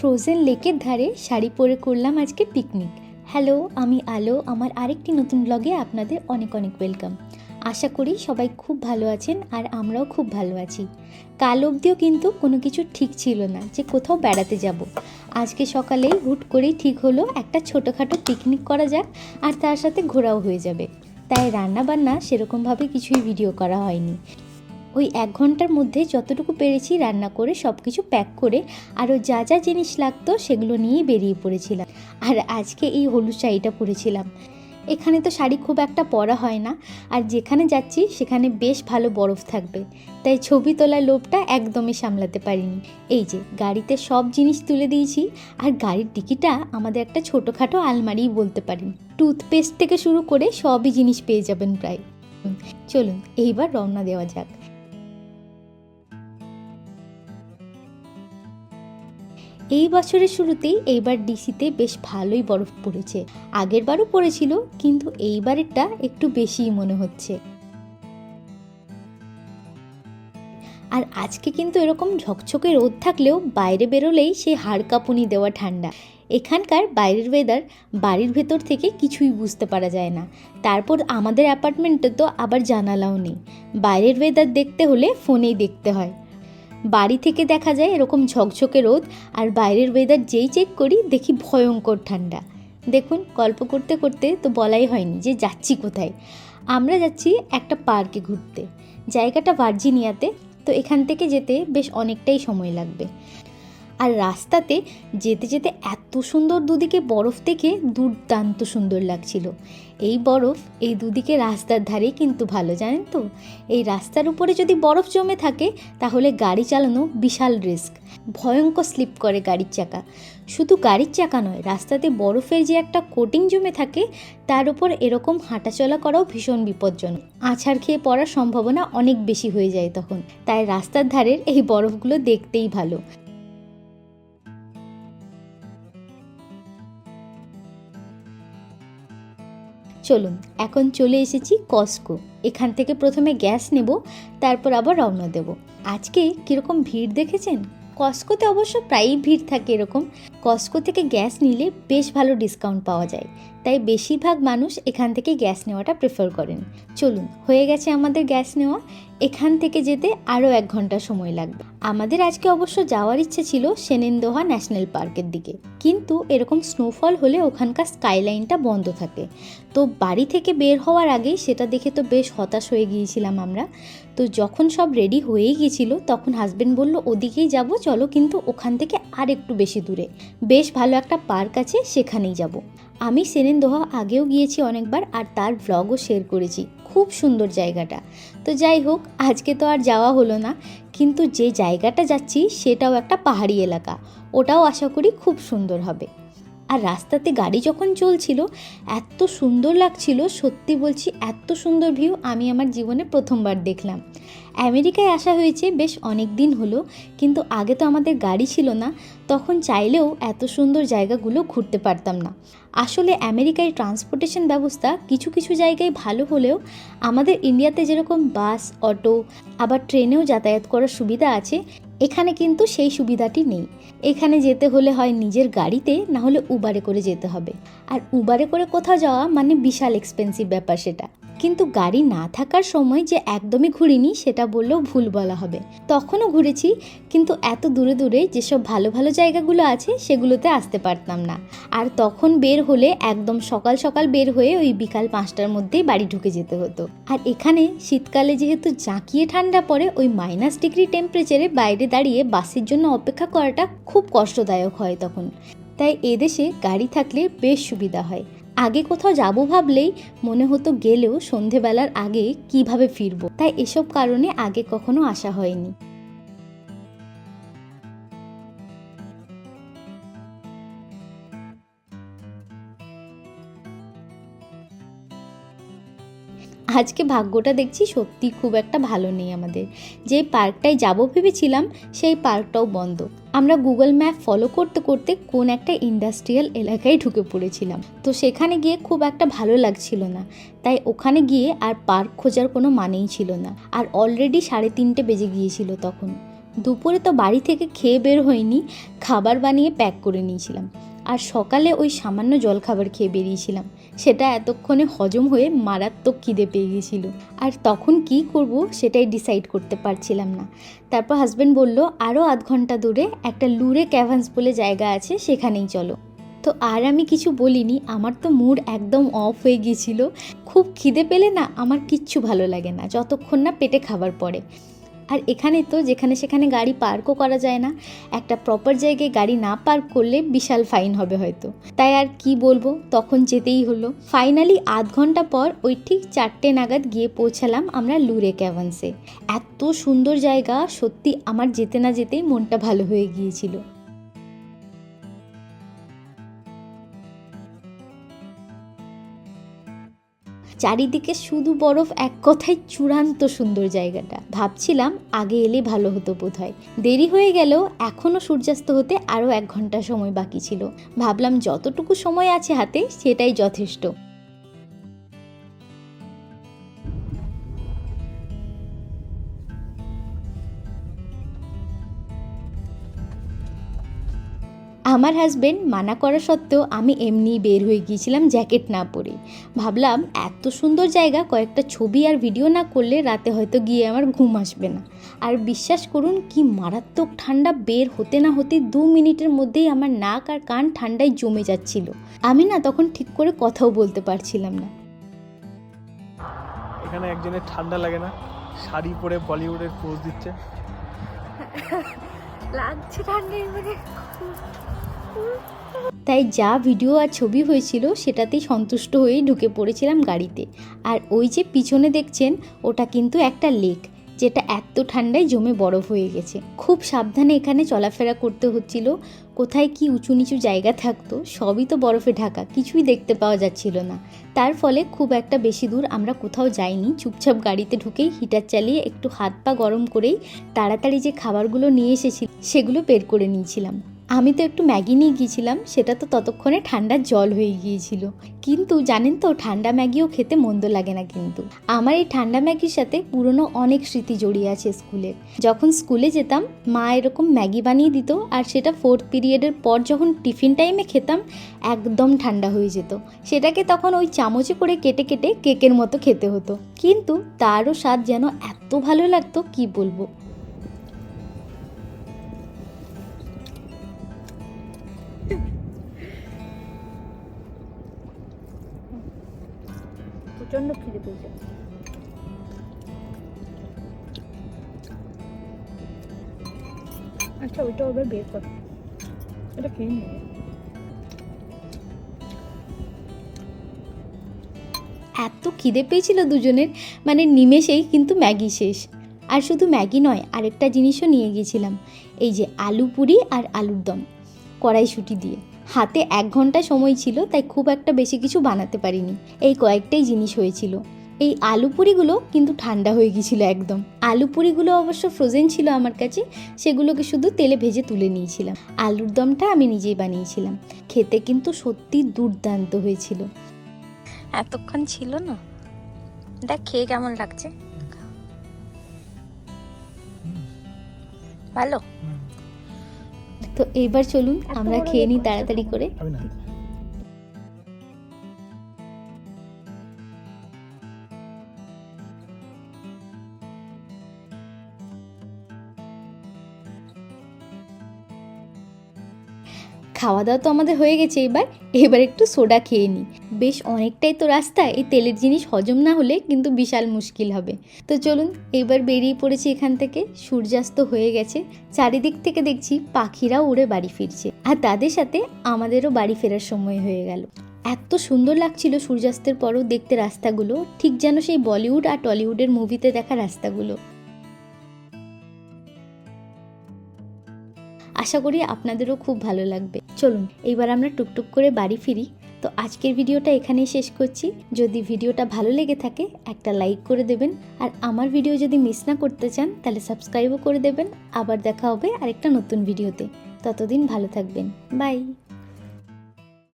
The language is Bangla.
ফ্রোজেন লেকের ধারে শাড়ি পরে করলাম আজকে পিকনিক হ্যালো আমি আলো। আমার আরেকটি নতুন ব্লগে আপনাদের অনেক অনেক ওয়েলকাম আশা করি সবাই খুব ভালো আছেন আর আমরাও খুব ভালো আছি। কাল অবধিও কিন্তু কোনো কিছু ঠিক ছিল না যে কোথাও বেড়াতে যাব। আজকে সকালেই হুট করেই ঠিক হলো একটা ছোটোখাটো পিকনিক করা যাক আর তার সাথে ঘোরাও হয়ে যাবে। তাই রান্না বান্না সেরকমভাবে কিছুই ভিডিও করা হয়নি। ওই এক ঘণ্টার মধ্যে যতটুকু পেরেছি রান্না করে সব কিছু প্যাক করে, আরও যা যা জিনিস লাগতো সেগুলো নিয়েই বেরিয়ে পড়েছিলাম। আর আজকে এই হলুদ শাড়িটা পরেছিলাম। এখানে তো শাড়ি খুব একটা পরা হয় না, আর যেখানে যাচ্ছি সেখানে বেশ ভালো বরফ থাকবে। তাই ছবি তোলার লোভটা একদমই সামলাতে পারিনি। এই যে, গাড়িতে সব জিনিস তুলে দিয়েছি, আর গাড়ির ডিকিটা আমাদের একটা ছোটোখাটো আলমারিই বলতে পারেন টুথপেস্ট থেকে শুরু করে সবই জিনিস পেয়ে যাবেন প্রায়। চলুন, এইবার রওনা দেওয়া যাক। এই বছরের শুরুতেই এইবার ডিসিতে বেশ ভালোই বরফ পড়েছে। আগের বারও পড়েছিল, কিন্তু এইবারেরটা একটু বেশিই মনে হচ্ছে। আর আজকে কিন্তু এরকম ঝকঝকে রোদ থাকলেও বাইরে বেরোলেই সে হাড় কাঁপুনি দেওয়া ঠান্ডা। এখানকার বাইরের ওয়েদার বাড়ির ভেতর থেকে কিছুই বুঝতে পারা যায় না। তারপর আমাদের অ্যাপার্টমেন্টে তো আবার জানালাও নেই। বাইরের ওয়েদার দেখতে হলে ফোনেই দেখতে হয়। বাড়ি থেকে দেখা যায় এরকম ঝকঝকে রোদ আর বাইরের ওয়েদার যেই চেক করি দেখি ভয়ঙ্কর ঠান্ডা। দেখুন, গল্প করতে করতে তো বলাই হয়নি যে যাচ্ছি কোথায়। আমরা যাচ্ছি একটা পার্কে ঘুরতে। জায়গাটা ভার্জিনিয়াতে, তো এখান থেকে যেতে বেশ অনেকটাই সময় লাগবে। আর রাস্তাতে যেতে যেতে এত সুন্দর দুদিকে বরফ দেখে দুর্দান্ত সুন্দর লাগছিল। এই বরফ এই দুদিকে রাস্তার ধারেই কিন্তু ভালো, জানেন তো? এই রাস্তার উপরে যদি বরফ জমে থাকে, তাহলে গাড়ি চালানো বিশাল রিস্ক ভয়ঙ্কর স্লিপ করে গাড়ির চাকা। শুধু গাড়ির চাকা নয়, রাস্তাতে বরফের যে একটা কোটিং জমে থাকে, তার উপর এরকম হাঁটাচলা করাও ভীষণ বিপজ্জনক। আছাড় খেয়ে পড়ার সম্ভাবনা অনেক বেশি হয়ে যায় তখন। তাই রাস্তার ধারের এই বরফগুলো দেখতেই ভালো। চলুন, এখন চলে এসেছি কস্কো এখান থেকে প্রথমে গ্যাস নেব, তারপর আবার রওনা দেব। আজকে কীরকম ভিড় দেখেছেন? কস্কোতে অবশ্য প্রায়ই ভিড় থাকে এরকম। কস্কো থেকে গ্যাস নিলে বেশ ভালো ডিসকাউন্ট পাওয়া যায়। তাই বেশিরভাগ মানুষ এখান থেকে গ্যাস নেওয়াটা প্রেফার করেন। চলুন, হয়ে গেছে আমাদের গ্যাস নেওয়া। এখান থেকে যেতে আরও এক ঘণ্টা সময় লাগবে। আমাদের আজকে অবশ্য যাওয়ার ইচ্ছে ছিল সেনেন্দোহা ন্যাশনাল পার্কের দিকে। কিন্তু এরকম স্নোফল হলে ওখানকার স্কাইলাইনটা বন্ধ থাকে। তো বাড়ি থেকে বের হওয়ার আগেই সেটা দেখে তো বেশ হতাশ হয়ে গিয়েছিলাম আমরা। তো যখন সব রেডি হয়েই গিয়েছিল, তখন হাজবেন্ড বলল, ওদিকেই যাব, চলো কিন্তু ওখান থেকে আর একটু বেশি দূরে। বেশ ভালো একটা পার্ক আছে, সেখানেই যাব। আমি সেনেন দোহা আগেও গিয়েছি অনেকবার, আর তার ভ্লগও শেয়ার করেছি। খুব সুন্দর জায়গাটা। তো যাই হোক, আজকে তো আর যাওয়া হলো না, কিন্তু যে জায়গাটা যাচ্ছি, সেটাও একটা পাহাড়ি এলাকা। ওটাও আশা করি খুব সুন্দর হবে। আর রাস্তাতে গাড়ি যখন চলছিল, এত সুন্দর লাগছিল, সত্যি বলছি এত সুন্দর ভিউ আমি আমার জীবনে প্রথমবার দেখলাম। আমেরিকায় আসা হয়েছে বেশ অনেক দিন হলো, কিন্তু আগে তো আমাদের গাড়ি ছিল না তখন চাইলেও এত সুন্দর জায়গাগুলো ঘুরতে পারতাম না। আসলে আমেরিকায় ট্রান্সপোর্টেশন ব্যবস্থা কিছু কিছু জায়গায় ভালো হলেও আমাদের ইন্ডিয়াতে যেরকম বাস, অটো, আবার ট্রেনেও যাতায়াত করার সুবিধা আছে, এখানে কিন্তু সেই সুবিধাটি নেই। এখানে যেতে হলে হয় নিজের গাড়িতে, না হলে উবারে করে যেতে হবে। আর উবারে করে কোথাও যাওয়া মানে বিশাল এক্সপেন্সিভ ব্যাপার সেটা। কিন্তু গাড়ি না থাকার সময় যে একদমই ঘুরিনি সেটা বললেও ভুল বলা হবে। তখনও ঘুরেছি, কিন্তু এত দূরে দূরে যেসব ভালো ভালো জায়গাগুলো আছে সেগুলোতে আসতে পারতাম না। আর তখন বের হলে একদম সকাল সকাল বের হয়ে ওই বিকাল পাঁচটার মধ্যেই বাড়ি ঢুকে যেতে হতো। আর এখানে শীতকালে যেহেতু জাঁকিয়ে ঠান্ডা পড়ে, ওই মাইনাস ডিগ্রি টেম্পারেচারে বাইরে দাঁড়িয়ে বাসের জন্য অপেক্ষা করাটা খুব কষ্টদায়ক হয় তখন। তাই এদেশে গাড়ি থাকলে বেশ সুবিধা হয়। আগে কোথাও যাব ভাবলেই মনে হতো গেলেও সন্ধেবেলার আগে কীভাবে ফিরবো। তাই এসব কারণে আগে কখনো আসা হয়নি। আজকে ভাগ্যটা দেখছি সত্যি খুব একটা ভালো নেই আমাদের। যে পার্কটায় যাব ভেবেছিলাম, সেই পার্কটাও বন্ধ। আমরা গুগল ম্যাপ ফলো করতে করতে কোন একটা ইন্ডাস্ট্রিয়াল এলাকায় ঢুকে পড়েছিলাম। তো সেখানে গিয়ে খুব একটা ভালো লাগছিল না। তাই ওখানে গিয়ে আর পার্ক খোঁজার কোনো মানেই ছিল না। আর অলরেডি সাড়ে তিনটে বেজে গিয়েছিল তখন। দুপুরে তো বাড়ি থেকে খেয়ে বের হয়নি, খাবার বানিয়ে প্যাক করে নিয়েছিলাম। আর সকালে ওই সামান্য জলখাবার খেয়ে বেরিয়েছিলাম। সেটা এতক্ষণে হজম হয়ে মারাত্মক খিদে পেয়ে গেছিল আর তখন কি করব সেটাই ডিসাইড করতে পারছিলাম না। তারপর হাজব্যান্ড বলল আরও আধ ঘণ্টা দূরে একটা লুরে ক্যাভান্স বলে জায়গা আছে, সেখানেই চলো। তো আর আমি কিছু বলিনি, আমার তো মুড একদম অফ হয়ে গিয়েছিল। খুব খিদে পেলে না আমার কিচ্ছু ভালো লাগে না, যতক্ষণ না পেটে খাবার পড়ে। আর এখানে তো যেখানে সেখানে গাড়ি পার্কও করা যায় না। একটা প্রপার জায়গায় গাড়ি না পার্ক করলে বিশাল ফাইন হবে হয়তো। তাই আর কি বলব? তখন যেতেই হলো। ফাইনালি আধ ঘণ্টা পর ওই ঠিক চারটে নাগাদ গিয়ে পৌঁছালাম আমরা লুরে ক্যাভান্সে। এত সুন্দর জায়গা, সত্যি আমার যেতে না যেতেই মনটা ভালো হয়ে গিয়েছিল। চারিদিকে শুধু বরফ, এক কথায় চূড়ান্ত সুন্দর জায়গাটা। ভাবছিলাম আগে এলে ভালো হতো বোধ হয় দেরি হয়ে গেল এখনও সূর্যাস্ত হতে আরও এক ঘণ্টা সময় বাকি ছিল। ভাবলাম যতটুকু সময় আছে হাতে, সেটাই যথেষ্ট। আমার হাজবেন্ড মানা করা সত্ত্বেও আমি এমনিই বের হয়ে গিয়েছিলাম জ্যাকেট না পরে। ভাবলাম এত সুন্দর জায়গা কয়েকটা ছবি আর ভিডিও না করলে রাতে হয়তো গিয়ে আমার ঘুম আসবে না। আর বিশ্বাস করুন কি মারাত্মক ঠান্ডা বের হতে না হতে দু মিনিটের মধ্যেই আমার নাক আর কান ঠান্ডায় জমে যাচ্ছিল। আমি না তখন ঠিক করে কথাও বলতে পারছিলাম না। এখানে একজনের ঠান্ডা লাগে না শাড়ি পরে বলিউডের পোজ দিচ্ছে। মানে তাই যা ভিডিও আর ছবি হয়েছিল সেটাতেই সন্তুষ্ট হয়েই ঢুকে পড়েছিলাম গাড়িতে। আর ওই যে পিছনে দেখছেন, ওটা কিন্তু একটা লেক যেটা এত ঠান্ডায় জমে বরফ হয়ে গেছে। খুব সাবধানে এখানে চলাফেরা করতে হচ্ছিল। কোথায় কি উঁচু নিচু জায়গা থাকতো, সবই তো বরফে ঢাকা, কিছুই দেখতে পাওয়া যাচ্ছিল না। তার ফলে খুব একটা বেশি দূর আমরা কোথাও যাইনি। চুপচাপ গাড়িতে ঢুকেই হিটার চালিয়ে একটু হাত পা গরম করেই তাড়াতাড়ি যে খাবারগুলো নিয়ে এসেছি, সেগুলো বের করে নিয়েছিলাম। আমি তো একটু ম্যাগি নিয়ে গিয়েছিলাম, সেটা তো ততক্ষণে ঠান্ডার জল হয়ে গিয়েছিল। কিন্তু জানেন তো, ঠান্ডা ম্যাগিও খেতে মন্দ লাগে না কিন্তু। আমার এই ঠান্ডা ম্যাগির সাথে পুরনো অনেক স্মৃতি জড়িয়ে আছে স্কুলের যখন স্কুলে যেতাম, মা এরকম ম্যাগি বানিয়ে দিত আর সেটা ফোর্থ পিরিয়ডের পর যখন টিফিন টাইমে খেতাম, একদম ঠান্ডা হয়ে যেত। সেটাকে তখন ওই চামচে করে কেটে কেটে কেকের মতো খেতে হতো। কিন্তু তারও স্বাদ যেন এত ভালো লাগতো, কি বলব? প্রচণ্ড খিদে পেয়েছে। আচ্ছা ওইটা ওবার বের কর। এটা খেয়ে নেবে? এত খিদে পেয়েছিল দুজনের মানে নিমেষেই কিন্তু ম্যাগি শেষ। আর শুধু ম্যাগি নয়, আরেকটা জিনিসও নিয়ে গিয়েছিলাম। এই যে আলু পুরি আর আলুর দম, কড়াইশুঁটি দিয়ে। হাতে এক ঘণ্টা সময় ছিল তাই খুব একটা বেশি কিছু বানাতে পারিনি। এই কয়েকটাই জিনিস হয়েছিল। এই আলু পুরিগুলো কিন্তু ঠান্ডা হয়ে গিয়েছিল একদম। আলু পুরিগুলো অবশ্য ফ্রোজেন ছিল আমার কাছে সেগুলোকে শুধু তেলে ভেজে তুলে নিয়েছিলাম। আলুর দমটা আমি নিজেই বানিয়েছিলাম। খেতে কিন্তু সত্যি দুর্দান্ত হয়েছিল। এতক্ষণ ছিল না? দেখ খেয়ে কেমন লাগছে? ভালো? তো এইবার চলুন আমরা খেয়ে নিই তাড়াতাড়ি করে। খাওয়া দাওয়া তো আমাদের হয়ে গেছে এবার। এবার একটু সোডা খেয়ে নিই বেশ অনেকটাই তো রাস্তা, এই তেলের জিনিস হজম না হলে কিন্তু বিশাল মুশকিল হবে। তো চলুন, এবার বেরিয়ে পড়েছি এখান থেকে। সূর্যাস্ত হয়ে গেছে। চারিদিক থেকে দেখছি পাখিরাও উড়ে বাড়ি ফিরছে। আর তাদের সাথে আমাদেরও বাড়ি ফেরার সময় হয়ে গেল। এত সুন্দর লাগছিল সূর্যাস্তের পরও দেখতে রাস্তাগুলো। ঠিক যেন সেই বলিউড আর টলিউডের মুভিতে দেখা রাস্তাগুলো। আশা করি আপনাদেরও খুব ভালো লাগবে। চলুন এইবার আমরা টুকটুক করে বাড়ি ফিরি। তো আজকের ভিডিওটা এখানেই শেষ করছি। যদি ভিডিওটা ভালো লেগে থাকে, একটা লাইক করে দেবেন। আর আমার ভিডিও যদি মিস না করতে চান, তাহলে সাবস্ক্রাইবও করে দেবেন। আবার দেখা হবে আরেকটা নতুন ভিডিওতে। ততদিন ভালো থাকবেন। বাই!